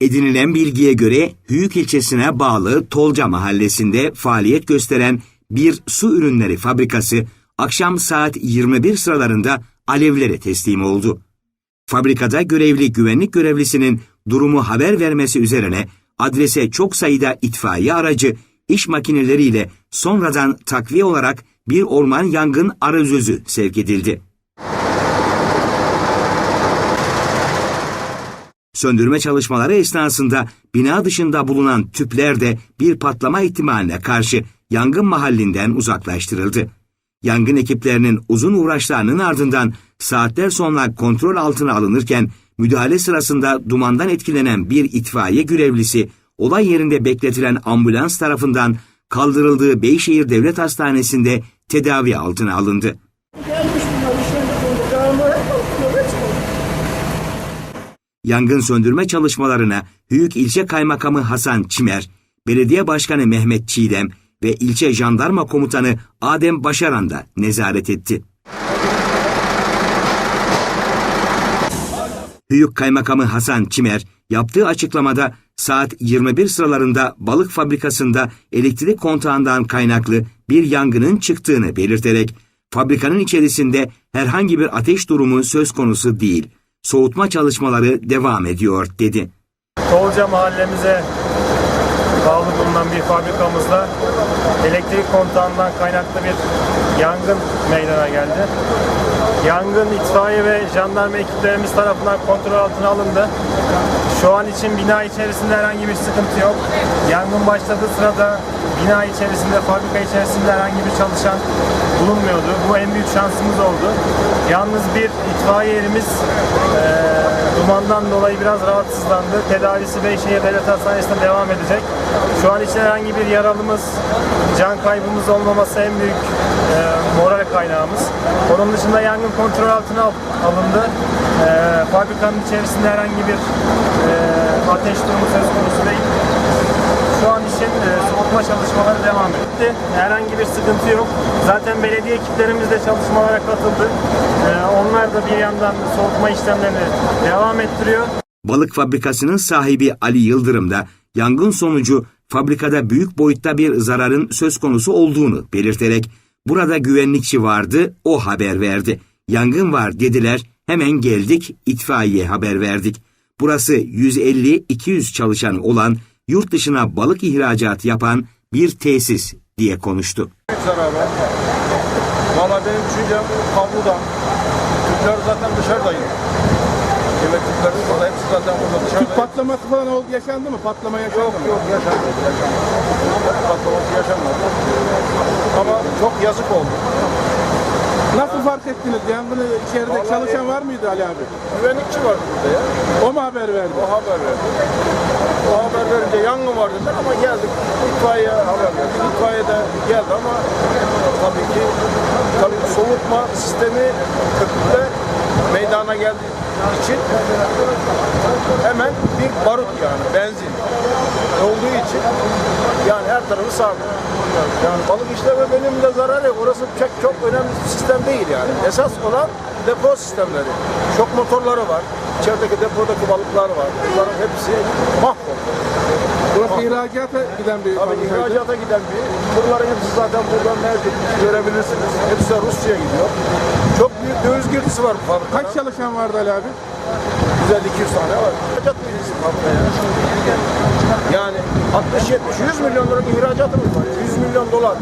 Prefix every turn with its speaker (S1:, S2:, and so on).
S1: Edinilen bilgiye göre Hüyük ilçesine bağlı Tolca mahallesinde faaliyet gösteren bir su ürünleri fabrikası akşam saat 21 sıralarında alevlere teslim oldu. Fabrikada görevli güvenlik görevlisinin durumu haber vermesi üzerine adrese çok sayıda itfaiye aracı, iş makineleriyle sonradan takviye olarak bir orman yangın arızözü sevk edildi. Söndürme çalışmaları esnasında bina dışında bulunan tüpler de bir patlama ihtimaline karşı yangın mahallinden uzaklaştırıldı. Yangın ekiplerinin uzun uğraşlarının ardından saatler sonra kontrol altına alınırken müdahale sırasında dumandan etkilenen bir itfaiye görevlisi olay yerinde bekletilen ambulans tarafından kaldırıldığı Beyşehir Devlet Hastanesi'nde tedavi altına alındı. Yangın söndürme çalışmalarına Hüyük İlçe Kaymakamı Hasan Çimer, Belediye Başkanı Mehmet Çiğdem ve İlçe Jandarma Komutanı Adem Başaran da nezaret etti. Hüyük Kaymakamı Hasan Çimer yaptığı açıklamada saat 21 sıralarında balık fabrikasında elektrik kontağından kaynaklı bir yangının çıktığını belirterek fabrikanın içerisinde herhangi bir ateş durumu söz konusu değil. Soğutma çalışmaları devam ediyor dedi.
S2: Tolca mahallemize bağlı bulunan bir fabrikamızda elektrik kontağından kaynaklı bir yangın meydana geldi. Yangın itfaiye ve jandarma ekiplerimiz tarafından kontrol altına alındı. Şu an için bina içerisinde herhangi bir sıkıntı yok. Yangın başladığı sırada bina içerisinde, fabrika içerisinde herhangi bir çalışan bulunmuyordu. Bu en büyük şansımız oldu. Yalnız bir itfaiye erimiz eee, dumandan dolayı biraz rahatsızlandı. Tedavisi Beyşehir Devlet Hastanesi'nde devam edecek. Şu an için herhangi bir yaralımız, can kaybımız olmaması en büyük eee, moral kaynağımız. Onun dışında yangın kontrol altına al- alındı. Eee, fabrikanın içerisinde herhangi bir eee, ateş durumu söz konusu değil. Şu an için e, soğutma çalışmaları devam etti. Herhangi bir sıkıntı yok. Zaten belediye ekiplerimiz de çalışmalara katıldı. E, onlar da bir yandan soğutma işlemlerini devam ettiriyor.
S1: Balık fabrikasının sahibi Ali Yıldırım da yangın sonucu fabrikada büyük boyutta bir zararın söz konusu olduğunu belirterek burada güvenlikçi vardı o haber verdi. Yangın var dediler hemen geldik itfaiye haber verdik. Burası 150-200 çalışan olan yurt dışına balık ihracatı yapan bir tesis diye konuştu.
S3: zararı. Valla benim düşüncem kablodan. Tüpler zaten dışarıdaydı. Yemek tüpleri burada hepsi zaten burada dışarıda.
S4: patlaması falan oldu, yaşandı mı? Patlama yaşandı
S3: Yok
S4: mı?
S3: yok yaşanmadı. yaşanmadı. Patlaması yaşanmadı. Ama çok yazık oldu.
S4: Nasıl fark ettiniz? Yangını içeride
S3: Vallahi-
S4: çalışan var mıydı Ali abi?
S3: Güvenlikçi vardı burada ya.
S4: O mu haber verdi?
S3: O haber verdi. O haber verince yangın var dediler ama geldik. İtfaiye haber verdi. İtfaiye de geldi ama tabii ki tabii soğutma sistemi köprüde meydana geldiği için hemen bir barut yani benzin olduğu için yani her tarafı sardı. Yani balık işleme bölümünde zarar yok. Orası çok, çok önemli bir sistem değil yani. Esas olan depo sistemleri. Şok motorları var. İçerideki depodaki balıklar var. Bunların hepsi mahvoldu.
S4: Burası ihracata giden bir
S3: Tabii ihracata giden bir. Bunların hepsi zaten buradan mevcut. Görebilirsiniz. Hepsi de Rusya'ya gidiyor. Çok büyük döviz girdisi var bu fabrikada.
S4: Kaç çalışan vardı Ali abi?
S3: Güzel 200 tane var. İhracat bilgisi fabrikaya. Yani 60-70-100 milyon liralık ihracatımız var. 100 milyon dolar.